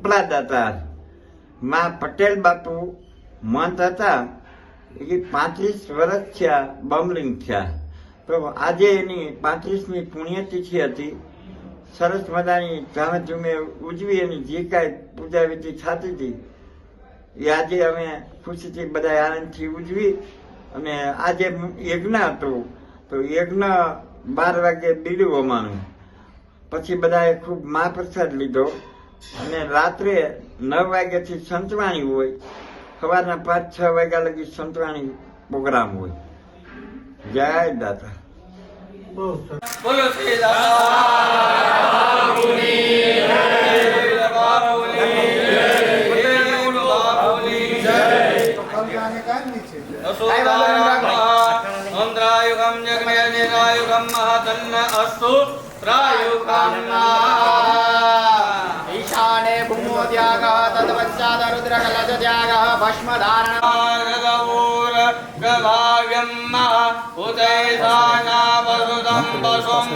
ઉપલા દાતા. માં પટેલ બાપુ મંત હતા. એ પાંત્રીસ વર્ષ થયા, બમલિંગ થયા. તો આજે એની પાંત્રીસમી પુણ્યતિથિ હતી. સરસ મજાની ધામધૂમે ઉજવી એની જે કાંઈ પૂજા વિધિ થતી હતી, એ આજે અમે ખુશીથી બધા આનંદથી ઉજવી અને આજે યજ્ઞ હતું. તો યજ્ઞ બાર વાગે બીડું અમારું. પછી બધાએ ખૂબ મહાપ્રસાદ લીધો. અને રાત્રે નવ વાગ્યાથી સંતવાણી હોય સવારના પાંચ છ વાગ્યા લગી સંતવાણી પ્રોગ્રામ હોય. જય દાતા બોલો શ્રી મહાતન્ન અસ્તુ. ત્રાયુગમ भूमोत्यागः तत्पश्चात् रुद्रकलशत्यागः भस्मधारणगलाव्यम् उदैधानापसुतम् पशुम्